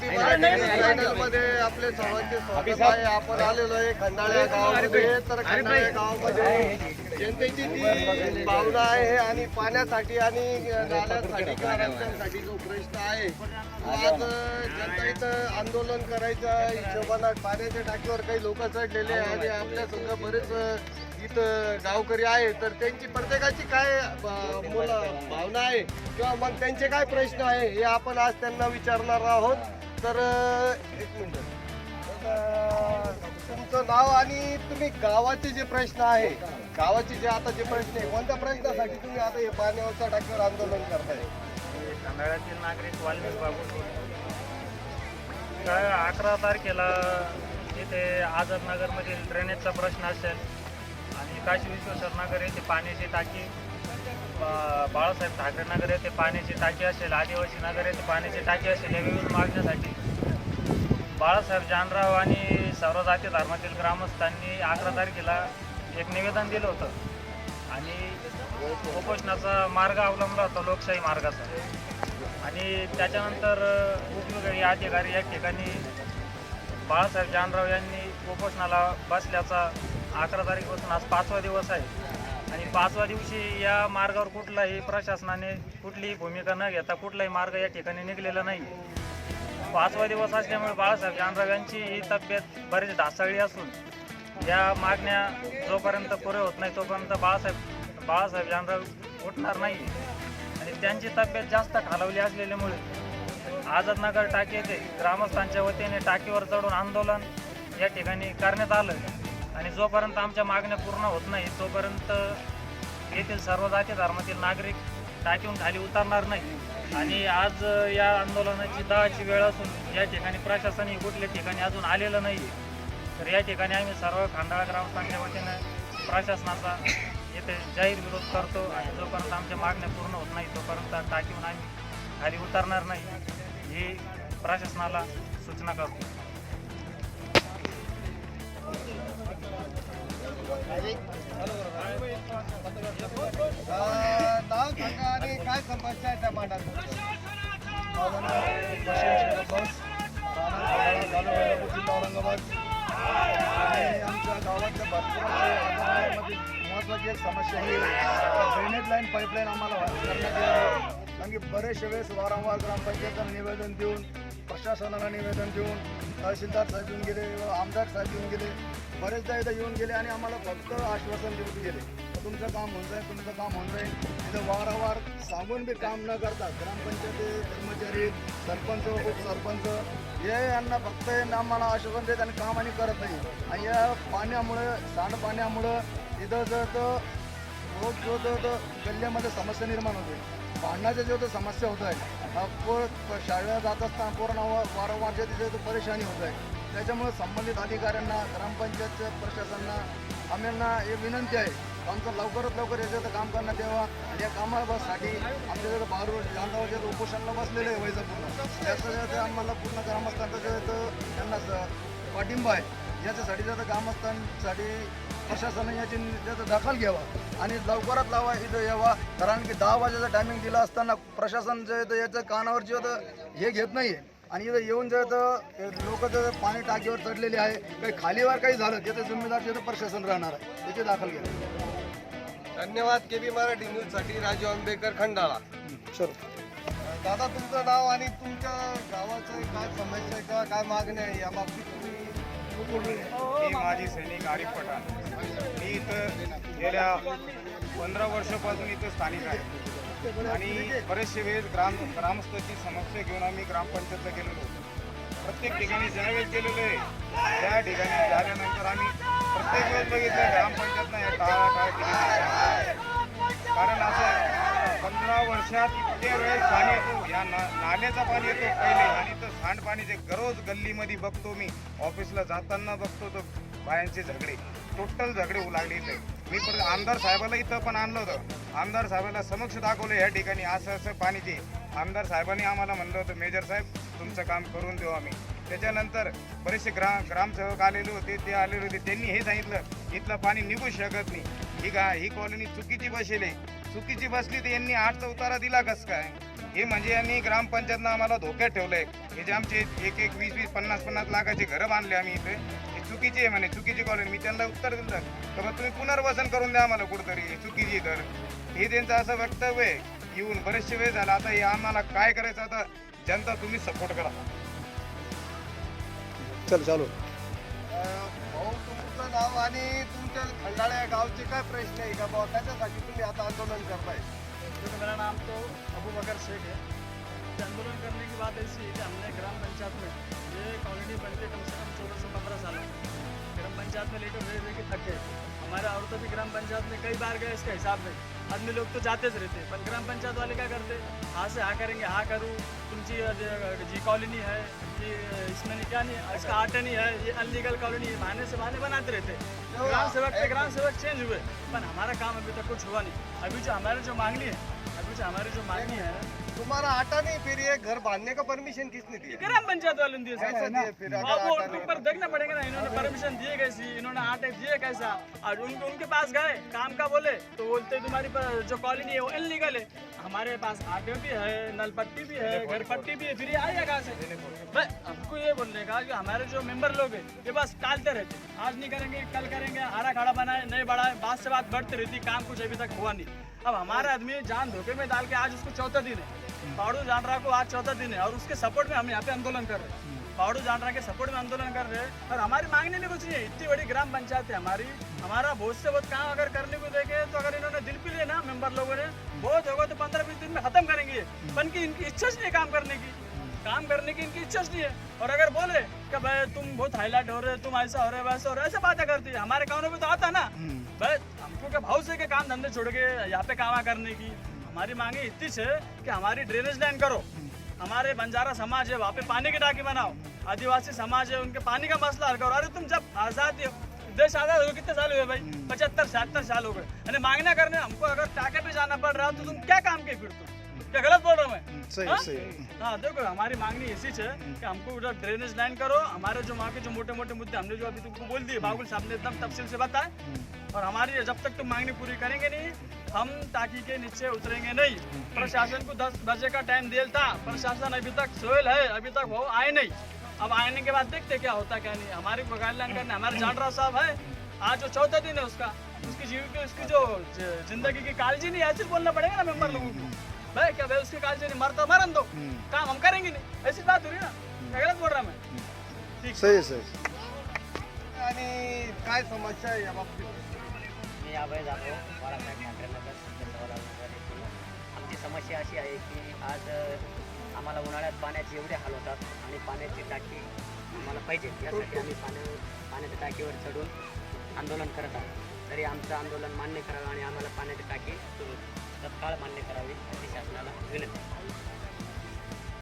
KB Marathi चॅनलमध्ये आपले सर्वांचे स्वागत आहे. आपण आलेलो आहे खंडाळ्या गावामध्ये. तर खंडाळ्या गावामध्ये जनतेची ती भावना आहे आणि पाण्यासाठी आणि नाल्यांसाठी किंवा रस्त्यांसाठी जो प्रश्न आहे. तो आज जनता इथं आंदोलन करायच्या हिशोबानं पाण्याच्या टाकीवर काही लोक चढलेले आहे आणि आपल्या संघ बरेच इथं गावकरी आहे तर त्यांची प्रत्येकाची काय भावना आहे? किंवा मग त्यांचे काय प्रश्न आहे हे आपण आज त्यांना विचारणार आहोत. तर एक मिनिट. तर, तुमचं नाव आणि तुम्ही गावाचे जे प्रश्न आहे गावाचे जे आता जे प्रश्न आहे कोणत्या प्रश्नासाठी तुम्ही आता हे पाण्यावरच्या टाकीवर आंदोलन करताय? तांदळातील नागरिक वाल्मिक बाबू. काय अकरा तारखेला इथे आझादनगरमधील ड्रेनेजचा प्रश्न असेल आणि काशी विश्वेश्वर नगर येथे पाण्याची टाकी बाळासाहेब ठाकरे नगर येथे पाण्याची टाकी असेल आदिवासी नगर येथे पाण्याची टाकी असेल या विविध मागण्यासाठी. बाळासाहेब जानराव आणि सर्व जाती धर्मातील ग्रामस्थांनी अकरा तारखेला एक निवेदन दिलं होतं. आणि उपोषणाचा मार्ग अवलंबला होता लोकशाही मार्गाचा. आणि त्याच्यानंतर उपविभागीय अधिकारी या ठिकाणी बाळासाहेब जानराव यांनी उपोषणाला बसल्याचा अकरा तारीखपासून आज पाचवा दिवस आहे. आणि पाचव्या दिवशी या मार्गावर कुठलाही प्रशासनाने कुठलीही भूमिका न घेता कुठलाही मार्ग या ठिकाणी निघलेला नाही. पाचवा दिवस असल्यामुळे बाळासाहेब जानराव यांची ही तब्येत बरीच ढासळली असून या मागण्या जोपर्यंत पुरे होत नाही तोपर्यंत बाळासाहेब बाळासाहेब जानराव उठणार नाही. आणि त्यांची तब्येत जास्त खालवली असलेल्यामुळे आझादनगर टाकी येथे ग्रामस्थांच्या वतीने टाकीवर चढून आंदोलन या ठिकाणी करण्यात आलं. आणि जोपर्यंत आमच्या मागण्या पूर्ण होत नाही तोपर्यंत येथील सर्व जाती धर्मातील नागरिक टाकीहून खाली उतरणार नाही. आणि आज या आंदोलनाची दहाची वेळ असून या ठिकाणी प्रशासनही कुठल्या ठिकाणी अजून आलेलं नाही तर या ठिकाणी आम्ही सर्व खांडाळा ग्रामस्थांच्या वतीनं प्रशासनाचा येथे जाहीर विरोध करतो आणि जोपर्यंत आमच्या मागण्या पूर्ण होत नाही तोपर्यंत टाकीहून आम्ही खाली उतरणार नाही. ही प्रशासनाला सूचना करतो. नाव सांगा आणि काय समस्या आहे त्या मांडात बस औरंगाबाद आणि आमच्या गावातल्या भरपूर महत्त्वाची समस्या ही ड्रेनेज लाईन पाईपलाईन आम्हाला करण्यात यावी. कारण की बरेचशे वेळेस वारंवार ग्रामपंचायतला निवेदन देऊन प्रशासनाला निवेदन देऊन तहसीलदार साहेब येऊन गेले व आमदार साहेब येऊन गेले बरेचदा इथं येऊन गेले आणि आम्हाला फक्त आश्वासन देऊन गेले. तुमचं काम होऊन जाईल तुमचं काम होऊन जाईल. इथं वारंवार सांगून बी काम न करता ग्रामपंचायती कर्मचारी सरपंच उपसरपंच हे यांना फक्त हे आम्हाला आश्वासन देत आणि काम आणि करत नाही. आणि या पाण्यामुळं सांडपाण्यामुळं इथं जर तर रोज जो तर गल्ल्यामध्ये समस्या निर्माण होते भांडणाच्या जो तर समस्या होत आहे शाळेला जात असताना पोरांना वारंवार जे तिथे परेशानी होत आहे. त्याच्यामुळे संबंधित अधिकाऱ्यांना ग्रामपंचायतच्या प्रशासनाला आम्हाला हे विनंती आहे आमचं लवकरात लवकर याच्यात काम करण्यात यावं आणि या कामासाठी आमच्याकडे बारूड बाहेर जाणगावच्या उपोषणाला बसलेलं आहे वैजापूरला. त्याच्यासाठी आम्हाला पूर्ण ग्रामस्थांचा त्यांना पाठिंबा आहे. याच्यासाठी जर ग्रामस्थांसाठी प्रशासनाने याची त्याचा दखल घ्यावा आणि लवकरात लावा इथं यावा. कारण की दहा वाजेचा टायमिंग दिला असताना प्रशासन जे आहे ते याचं कानावर जे होतं हे घेत नाही आणि इथं येऊन जे लोक जर पाणी टाकीवर चढलेले आहे. काही खालीवर काही झालं त्याचं जिम्मेदार जे प्रशासन राहणार आहे. त्याची दाखल घ्या. धन्यवाद केबी मराठी न्यूजसाठी राजू आंबेकर खंडाळा. सर दादा तुमचं नाव आणि तुमच्या गावाचं काय समस्या आहे किंवा काय मागणी आहे? या बाबतीत तुम्ही मी माजी सैनिक आरिफ पठाण मी इथं गेल्या पंधरा वर्षापासून इथं स्थानिक आहे. आणि बरेचसे वेळेस ग्राम ग्रामस्थांची समस्या घेऊन आम्ही ग्रामपंचायतला गेलेलो होतो. प्रत्येक ठिकाणी ज्यावेळेस गेलेलो आहे त्या ठिकाणी झाल्यानंतर आम्ही प्रत्येक वेळेस बघितलं ग्रामपंचायतनं या टाळाटाळ केली कारण असं पंधरा वर्षात इतके वेळेस पाणी येतो या ना नाल्याचा पाणी येतो पहिले. आणि तर सांडपाणी जे गरोज गल्लीमध्ये बघतो मी ऑफिसला जाताना बघतो तर बायांचे झगडे टोटल झगडे होऊ लागले इथे. मी परत आमदार साहेबाला इथं पण आणलं होतं. आमदार साहेबाला समक्ष दाखवलं या ठिकाणी असं असं पाणीचे आमदार साहेबांनी आम्हाला म्हणलं होतं मेजर साहेब तुमचं काम करून देऊ आम्ही. त्याच्यानंतर बरेचसे ग्रा ग्रामसेवक आलेले होते ते आलेले होते. त्यांनी हे सांगितलं इथलं पाणी निघू शकत नाही. ही गा ही कॉलनी चुकीची बसेल आहे. चुकीची बसली तर यांनी आठचा उतारा दिला कस काय? हे म्हणजे यांनी ग्रामपंचायतनं आम्हाला धोक्यात ठेवलंय. हे जे आमचे एक एक वीस वीस पन्नास पन्नास लाखाचे घरं बांधले आम्ही इथे. चुकीची आहे म्हणे चुकीची कॉलनी मी त्यांना उत्तर दिलं तर मग तुम्ही पुनर्वसन करून द्या आम्हाला कुठंतरी. हे चुकीची तर. हे त्यांचं असं वक्तव्य आहे. येऊन बरेचसे वेळ झाला. आता हे आम्हाला काय करायचं आता? जनता तुम्ही सपोर्ट करा. चल चालू. भाऊ तुमचं नाव आणि तुमच्या खंडाळ्या गावचे काय प्रश्न आहे का बुवा? त्याच्यासाठी तुम्ही आता आंदोलन करताय. तो अबू बकर शेख है ये आंदोलन करने की बात ऐसी है कि हमने ग्राम पंचायत में ये कॉलोनी बन के कम से कम चौदह से पंद्रह साल ग्राम पंचायत में लेटर रह के थक। गए हमारे औरतें भी ग्राम पंचायत में कई बार गए इसका हिसाब नहीं आदमी लोग तो जातेच रहते पर ग्राम पंचायत वाले क्या करते हाँ? से हाँ करेंगे हाँ करूँ तुमची अ, जे- कॉलोनी है कि इसमें क्या नहीं इसका आर्ट नहीं है ये अनलीगल कॉलोनी है बहाने से बहाने बनाते रहते ग्राम सेवक ग्राम सेवक चेंज हुए पर हमारा काम अभी तक कुछ हुआ नहीं। अभी जो हमारे जो मांगनी है जो हमारी जो मांगनी है तुम्हारा आटा नहीं फिर ये घर बांधने का परमिशन किसने दिया? ग्राम पंचायत वालों। दिए फिर वो नहीं ऊपर देखना पड़ेगा ना इन्होंने परमिशन दिए कैसी इन्होंने आटे दिए कैसा? और उनके उनके पास गए काम का बोले तो बोलते तुम्हारी पर- जो कॉलोनी है वो इनलीगल है। हमारे पास आटे भी है नल पट्टी भी है घर पट्टी भी है फिर ये आएगा कहाँ से? भाई हमको ये बोलने का कि हमारे जो मेंबर लोग हैं ये बस टालते रहते आज नहीं करेंगे कल करेंगे हरा खड़ा बनाए नहीं बढ़ाए बात से बात बढ़ती रहती काम कुछ अभी तक हुआ नहीं। अब हमारा आदमी जान धोखे में डाल के आज उसको चौथा दिन है। पाड़ू जानरा को आज चौथा दिन है और उसके सपोर्ट में हम यहाँ पे आंदोलन कर रहे हैं। पाड़ू जानरा के सपोर्ट में आंदोलन कर रहे हैं और हमारी मांगने में कुछ नहीं है। इतनी बड़ी ग्राम पंचायत है हमारी। हमारा बहुत से बहुत काम अगर करने को देखे तो अगर इन्होंने दिल पी लिया ना, मेंबर लोगों ने, बहुत होगा तो पंद्रह बीस दिन में खत्म करेंगे। बल्कि इनकी इच्छा नहीं काम करने की। काम करने की इनकी इच्छा नहीं है। और अगर बोले कि भाई तुम बहुत हाईलाइट हो रहे हो तुम ऐसा हो रहे हो वैसा हो रहे हो ऐसा बातें करती है। हमारे कानों में तो आता ना। भाई हमको क्या भाव से के काम धंधे छोड़ के यहाँ पे काम करने की? हमारी मांगे इतनी है कि हमारी ड्रेनेज लाइन करो। हमारे बंजारा समाज है वहाँ पे पानी की टाकी बनाओ। आदिवासी समाज है उनके पानी का मसला हल करो। अरे तुम जब आज़ाद हो देश आज़ाद हो कितने साल हुए भाई? पचहत्तर छिहत्तर साल हो गए। यानी मांगना करने हमको अगर टाके पे जाना पड़ रहा तो तुम क्या काम के फिर तुम? क्या गलत बोल रहा हूँ मैं? सही हाँ? सही हाँ। देखो हमारी मांगनी ऐसी है कि हमको उधर ड्रेनेज लाइन करो हमारे जो वहाँ के जो मोटे मोटे मुद्दे हमने जो अभी तुमको बोल दिए बाबुल साहब ने एकदम तफसील से बताए और हमारी जब तक तुम मांगनी पूरी करेंगे नहीं हम टाकी के नीचे उतरेंगे नहीं। प्रशासन को दस बजे का टाइम दिया था प्रशासन अभी तक सोयल है अभी तक वो आए नहीं। अब आने के बाद देखते क्या होता क्या नहीं। हमारी गाइडलाइन करने हमारे जानरा साहब है आज जो चौथा दिन है उसका उसकी जीविका उसकी जो ज़िंदगी की कालजी नहीं है ऐसे बोलना पड़ेगा ना मेंबर लोगों को। भाई क्या भाई उसकी कालजी नहीं मरता मरन दो। काम हम करेंगे नहीं। ऐसी बात हो रही ना? क्या गलत बोल रहा मैं। ठीक। सही सही आणि काय समस्या आहे या बाबतीत? मी अभय जाधव बाळासाहेब ठाकरे नगर सत्तेवाला नगर येथील आमची समस्या अशी आहे की आज अ, आम्हाला उन्हाळ्यात पाण्याचे एवढे हाल होतात आणि पाण्याची टाकी आम्हाला पाहिजे. यासाठी आम्ही पाण्या पाण्याच्या टाकीवर चढून आंदोलन करत आहोत. तरी आमचं आंदोलन मान्य करावं आणि आम्हाला पाण्याची टाकी तत्काळ मान्य करावी अशी शासनाला विनंती.